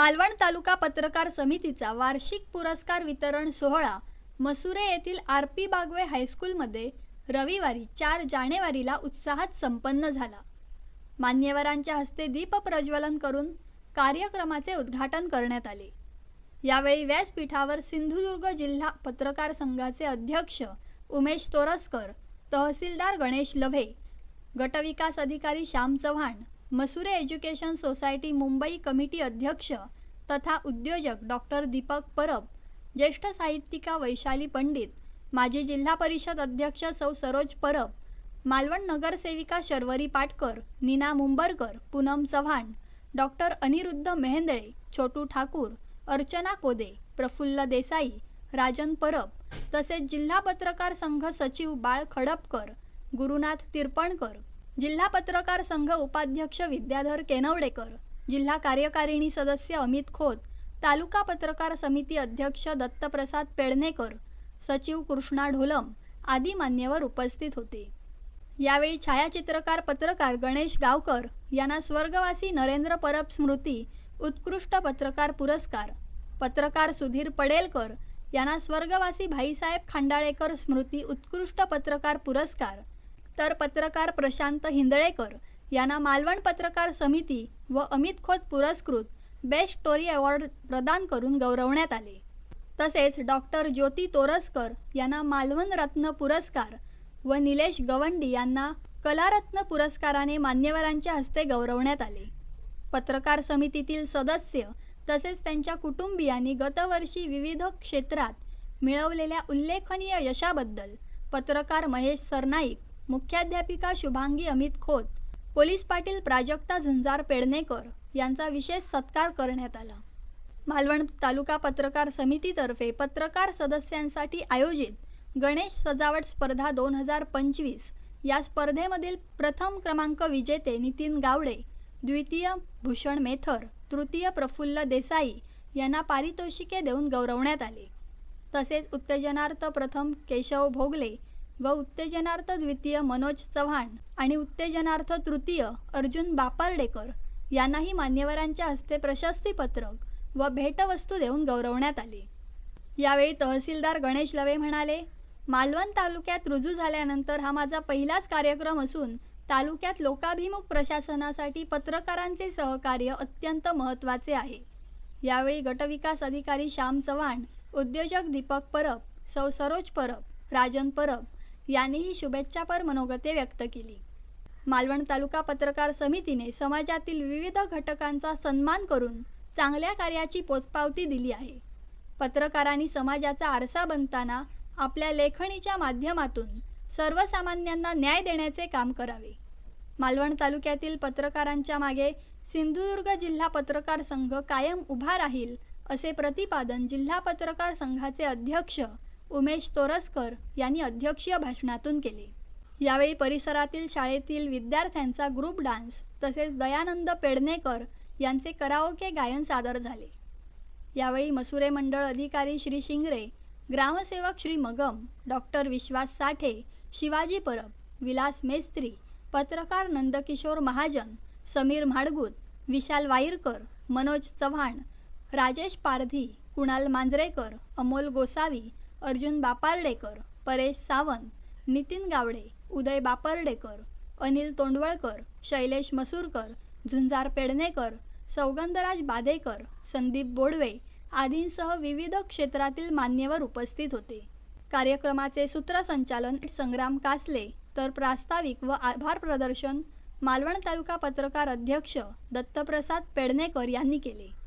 मालवण तालुका पत्रकार समितीचा वार्षिक पुरस्कार वितरण सोहळा मसुरे येथील आर पी बागवे हायस्कूलमध्ये रविवारी चार जानेवारीला उत्साहात संपन्न झाला. मान्यवरांच्या हस्ते दीप प्रज्वलन करून कार्यक्रमाचे उद्घाटन करण्यात आले. यावेळी व्यासपीठावर सिंधुदुर्ग जिल्हा पत्रकार संघाचे अध्यक्ष उमेश तोरसकर तहसीलदार गणेश लव्हे गटविकास अधिकारी Shyam Chavan Masure education society Mumbai committee अध्यक्ष तथा उद्योजक डॉक्टर दीपक परब ज्येष्ठ साहित्यिका वैशाली पंडित माजी जिल्हा परिषद अध्यक्ष सौ सरोज परब मालवण नगरसेविका शर्वरी पाटकर नीना मुंबरकर पूनम चव्हाण डॉक्टर अनिरुद्ध मेहेंदळे छोटू ठाकूर अर्चना कोदे प्रफुल्ल देसाई राजन परब तसेच जिल्हा पत्रकार संघ सचिव बाळ खडपकर गुरुनाथ तिरपणकर जिल्हा पत्रकार संघ उपाध्यक्ष विद्याधर केनवडेकर जिल्हा कार्यकारिणी सदस्य अमित खोत तालुका पत्रकार समिती अध्यक्ष दत्तप्रसाद पेडणेकर सचिव कृष्णा ढोलम आदी मान्यवर उपस्थित होते. यावेळी छायाचित्रकार पत्रकार गणेश गावकर यांना स्वर्गवासी नरेंद्र परब स्मृती उत्कृष्ट पत्रकार पुरस्कार पत्रकार सुधीर पडेलकर यांना स्वर्गवासी भाईसाहेब खांडाळेकर स्मृती उत्कृष्ट पत्रकार पुरस्कार तर पत्रकार प्रशांत हिंदळेकर यांना मालवण पत्रकार समिती व अमित खोत पुरस्कृत बेस्ट स्टोरी अवॉर्ड प्रदान करून गौरवण्यात आले. तसेच डॉक्टर ज्योती तोरसकर यांना मालवण रत्न पुरस्कार व निलेश गवंडी यांना कलारत्न पुरस्काराने मान्यवरांच्या हस्ते गौरवण्यात आले. पत्रकार समितीतील सदस्य तसेच त्यांच्या कुटुंबियांनी गतवर्षी विविध क्षेत्रात मिळवलेल्या उल्लेखनीय यशाबद्दल पत्रकार महेश सरनाईक मुख्याध्यापिका शुभांगी अमित खोत पोलीस पाटील प्राजक्ता झुंजार पेडणेकर यांचा विशेष सत्कार करण्यात आला. मालवण तालुका पत्रकार समितीतर्फे पत्रकार सदस्यांसाठी आयोजित गणेश सजावट स्पर्धा दोन हजार पंचवीस या स्पर्धेमधील प्रथम क्रमांक विजेते नितीन गावडे द्वितीय भूषण मेथर तृतीय प्रफुल्ल देसाई यांना पारितोषिके देऊन गौरवण्यात आले. तसेच उत्तेजनार्थ प्रथम केशव भोगले व उत्तेजनार्थ द्वितीय मनोज चव्हाण आणि उत्तेजनार्थ तृतीय अर्जुन बापार्डेकर यांनाही मान्यवरांच्या हस्ते प्रशस्तीपत्रक व भेटवस्तू देऊन गौरवण्यात आले. यावेळी तहसीलदार गणेश लवे म्हणाले मालवण तालुक्यात रुजू झाल्यानंतर हा माझा पहिलाच कार्यक्रम असून तालुक्यात लोकाभिमुख प्रशासनासाठी पत्रकारांचे सहकार्य अत्यंत महत्त्वाचे आहे. यावेळी गटविकास अधिकारी श्याम चव्हाण उद्योजक दीपक परब सौ सरोज परब राजन परब यांनीही शुभेच्छापर मनोगते व्यक्त केली. मालवण तालुका पत्रकार समितीने समाजातील विविध घटकांचा सन्मान करून चांगल्या कार्याची पोचपावती दिली आहे. पत्रकारांनी समाजाचा आरसा बनताना आपल्या लेखणीच्या माध्यमातून सर्वसामान्यांना न्याय देण्याचे काम करावे. मालवण तालुक्यातील पत्रकारांच्या मागे सिंधुदुर्ग जिल्हा पत्रकार संघ कायम उभा राहील असे प्रतिपादन जिल्हा पत्रकार संघाचे अध्यक्ष उमेश तोरसकर यांनी अध्यक्षीय भाषणातून केले. यावेळी परिसरातील शाळेतील विद्यार्थ्यांचा ग्रुप डान्स तसेच दयानंद पेडणेकर यांचे कराओके गायन सादर झाले. यावेळी मसुरे मंडळ अधिकारी श्री शिंगरे ग्रामसेवक श्री मगम डॉक्टर विश्वास साठे शिवाजी परब विलास मेस्त्री पत्रकार नंदकिशोर महाजन समीर म्हाडगूत विशाल वाईरकर मनोज चव्हाण राजेश पारधी कुणाल मांजरेकर अमोल गोसावी अर्जुन बापार्डेकर परेश सावंत नितीन गावडे उदय बापर्डेकर अनिल तोंडवळकर शैलेश मसूरकर झुंजार पेडणेकर सौगंधराज बादेकर संदीप बोडवे आदींसह विविध क्षेत्रातील मान्यवर उपस्थित होते. कार्यक्रमाचे सूत्रसंचालन संग्राम कासले तर प्रास्ताविक व आभार प्रदर्शन मालवण तालुका पत्रकार अध्यक्ष दत्तप्रसाद पेडणेकर यांनी केले.